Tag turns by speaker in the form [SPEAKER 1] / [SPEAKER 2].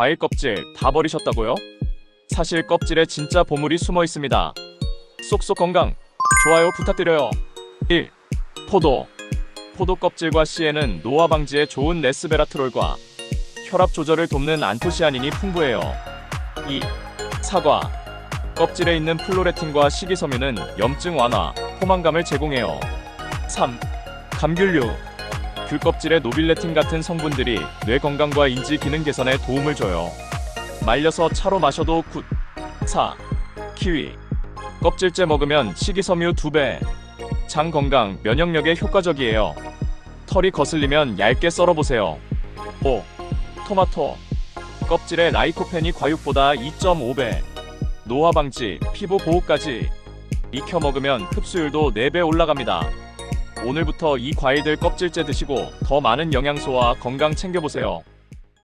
[SPEAKER 1] 과일 껍질 다 버리셨다고요? 사실 껍질에 진짜 보물이 숨어 있습니다. 쏙쏙 건강 좋아요 부탁드려요. 1. 포도 포도 껍질과 씨에는 노화 방지에 좋은 레스베라트롤과 혈압 조절을 돕는 안토시아닌이 풍부해요. 2. 사과 껍질에 있는 플로레틴과 식이섬유는 염증 완화, 포만감을 제공해요. 3. 감귤류 귤 껍질에 노빌레틴 같은 성분들이 뇌 건강과 인지 기능 개선에 도움을 줘요. 말려서 차로 마셔도 굿. 4. 키위 껍질째 먹으면 식이섬유 2배. 장 건강, 면역력에 효과적이에요. 털이 거슬리면 얇게 썰어보세요. 5. 토마토 껍질에 라이코펜이 과육보다 2.5배. 노화 방지, 피부 보호까지. 익혀 먹으면 흡수율도 4배 올라갑니다. 오늘부터 이 과일들 껍질째 드시고 더 많은 영양소와 건강 챙겨보세요.